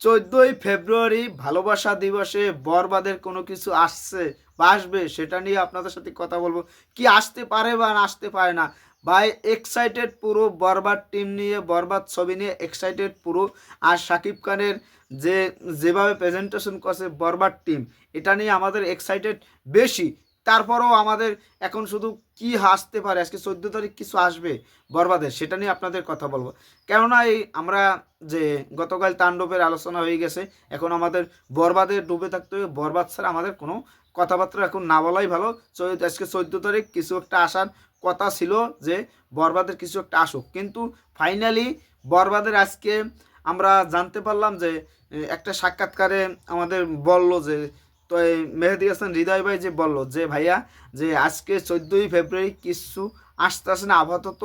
চোদ্দোই ফেব্রুয়ারি ভালোবাসা দিবসে বরবাদের কোনো কিছু আসছে বা আসবে সেটা নিয়ে আপনাদের সাথে কথা বলব। কি আসতে পারে বা আসতে পারে না? ভাই এক্সাইটেড পুরো বরবাদ টিম নিয়ে, বরবাদ ছবি নিয়ে এক্সাইটেড পুরো। আর শাকিব খানের যে, যেভাবে প্রেজেন্টেশন করছে বরবাদ টিম এটা নিয়ে আমাদের এক্সাইটেড বেশি। তারপরেও আমাদের এখন শুধু কি আসতে পারে? আজকে চোদ্দ তারিখ কিছু আসবে বরবাদের সেটা নিয়ে আপনাদের কথা বলব। কেননা এই আমরা যে গতকাল তাণ্ডবের আলোচনা হয়ে গেছে, এখন আমাদের বরবাদে ডুবে থাকতে হবে। বরবাদ ছাড়া আমাদের কোনো কথাবার্তা এখন না বলাই ভালো। আজকে চোদ্দ তারিখ কিছু একটা আসার কথা ছিল যে বরবাদের কিছু একটা আসুক। কিন্তু ফাইনালি বরবাদের আজকে আমরা জানতে পারলাম যে একটা সাক্ষাৎকারে আমাদের বলল যে তো এই মেহেদি হাসান হৃদয় ভাই যে বলল যে, ভাইয়া, যে আজকে চোদ্দোই ফেব্রুয়ারি কিছু আসতে আসে না, আপাতত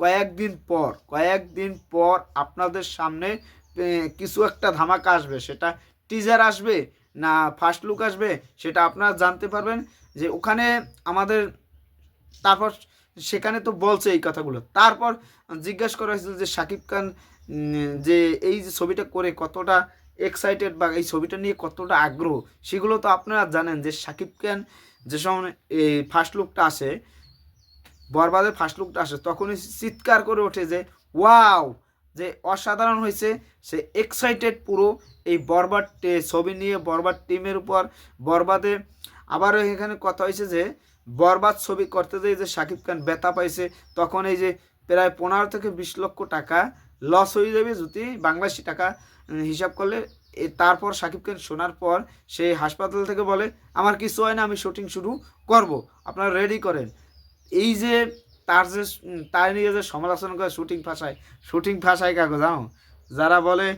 কয়েকদিন পর কয়েকদিন পর আপনাদের সামনে কিছু একটা ধামাকা আসবে। সেটা টিজার আসবে না ফার্স্ট লুক আসবে, সেটা আপনারা জানতে পারবেন যে ওখানে আমাদের, তারপর সেখানে তো বলছে এই কথাগুলো। তারপর জিজ্ঞাসা করা হয়েছিল যে শাকিব খান যে এই যে ছবিটা করে কতটা এক্সাইটেড বা এই ছবিটা নিয়ে কতটা আগ্রহ, সেগুলো তো আপনারা জানেন যে শাকিব খান যে সময় এই ফার্স্ট লুকটা আসে, বরবাদের ফার্স্ট লুকটা আসে, তখনই চিৎকার করে ওঠে যে, ওয়াও! যে অসাধারণ হয়েছে, সে এক্সাইটেড পুরো এই বরবাদ ছবি নিয়ে, বরবাদ টিমের উপর, বরবাদে আবার এখানে কথা হয়েছে যে, বরবাদ ছবি করতে যেয়ে যে শাকিব খান ব্যথা পাইছে, তখন এই যে প্রায় পনেরো থেকে বিশ লক্ষ টাকা লস হয়ে যাবে যদি বাংলাদেশি টাকা হিসাব করলে তারপর খান শোনার পর সে হাসপাতাল থেকে বলে, আমার কিছু হয় না, আমি শুটিং শুরু করব। আপনারা রেডি করেন। এই যে তার যে তার নিয়ে যে সমালোচনা করে শুটিং ভাষায় শুটিং ভাষায় কাগজ জানো? যারা বলে,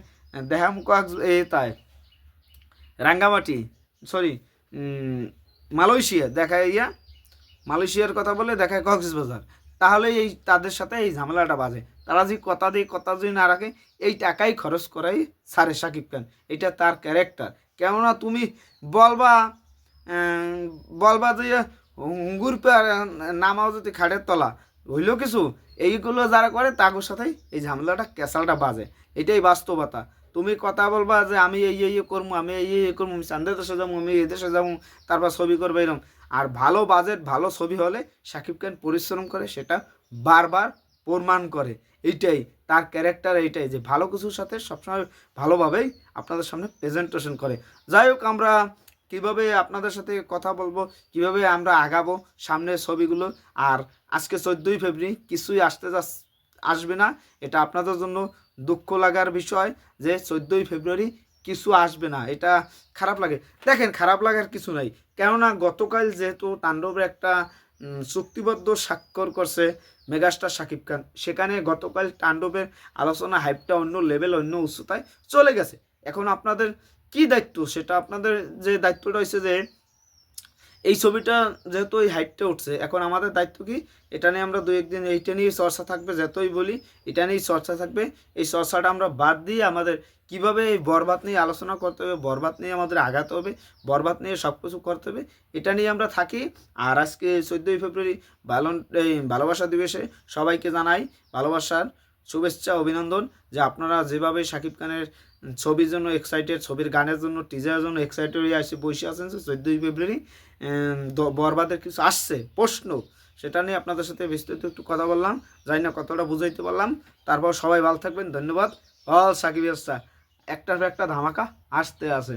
দেহাম কাক এ তাই, রাঙ্গামাটি সরি মালয়েশিয়া দেখায় ইয়া মালয়েশিয়ার কথা বলে দেখায় কক্সবাজার। তাহলে এই তাদের সাথে এই ঝামেলাটা বাজে। তারা যে কথা দিয়ে কথা যদি না রাখে, এই টাকাই খরচ করাই সারে সাকিব খান। এটা তার ক্যারেক্টার কেননা তুমি বলবা বলবা যে হুঙ্গুর নামাও যদি খাটের তলা। হইল কিছু? এইগুলো যারা করে তাদের সাথেই এই ঝামেলাটা, ক্যাসালটা বাজে। এটাই বাস্তবতা। তুমি কথা বলবা যে আমি এই এই করব আমি এই এই করব আমি চান্দের দেশে যাব, আমি এই দেশে যাব, তারপর ছবি করব এরকম আর ভালো বাজেট ভালো ছবি হলে শাকিব খান পরিশ্রম করে, সেটা বারবার প্রমাণ করে। এইটাই, তার ক্যারেক্টার এইটাই যে ভালো কিছুর সাথে সবসময় ভালোভাবেই আপনাদের সামনে প্রেজেন্টেশন করে। যাই হোক, আমরা কীভাবে আপনাদের সাথে কথা বলব, কীভাবে আমরা আগাবো সামনের ছবিগুলো, আর আজকে চোদ্দোই ফেব্রুয়ারি কিছুই আসতে যাস- আসবে না, এটা আপনাদের জন্য দুঃখ লাগার বিষয় যে চোদ্দোই ফেব্রুয়ারি কিছু আসবে না, এটা খারাপ লাগে। দেখেন, খারাপ লাগার কিছু নাই, কেননা গতকাল যেহেতু তাণ্ডবের একটা চুক্তিবদ্ধ স্বাক্ষর করছে মেগাস্টার শাকিব খান, সেখানে গতকাল তাণ্ডবের আলোচনা হাইপটা অন্য লেভেল অন্য উচ্চতায় চলে গেছে। এখন আপনাদের কি দায়িত্ব? সেটা আপনাদের যে দায়িত্বটা হয়েছে যে এই ছবিটা যেহেতু এই হাইটটা উঠছে, এখন আমাদের দায়িত্ব কি? এটা নিয়ে আমরা দু একদিন এইটা নিয়ে চর্চা থাকবে, যতই বলি, এটা নিয়েই চর্চা থাকবে। এই চর্চাটা আমরা বাদ দিয়ে আমাদের কীভাবে এই বরবাদ নিয়ে আলোচনা করতে হবে, বরবাদ নিয়ে আমাদের আগাতে হবে, বরবাদ নিয়ে সব কিছু করতে হবে, এটা নিয়ে আমরা থাকি। আর আজকে চোদ্দোই ফেব্রুয়ারি ভালো এই ভালোবাসা দিবসে সবাইকে জানাই ভালোবাসার শুভেচ্ছা, অভিনন্দন। যে আপনারা যেভাবে শাকিব খানের ছবির জন্য এক্সাইটেড ছবির গানের জন্য টিজারের জন্য এক্সাইটেড হয়ে আসে, বসে আছেন চোদ্দোই ফেব্রুয়ারি। বরবাদের কিছু আসছে, প্রশ্ন। সেটা নিয়ে আপনাদের সাথে বিস্তারিত একটু কথা বললাম, জানি না কতটা বুঝাইতে পারলাম। তারপর সবাই ভালো থাকবেন, ধন্যবাদ। অল সাকিব একটা একটা ধামাকা আসতে আছে।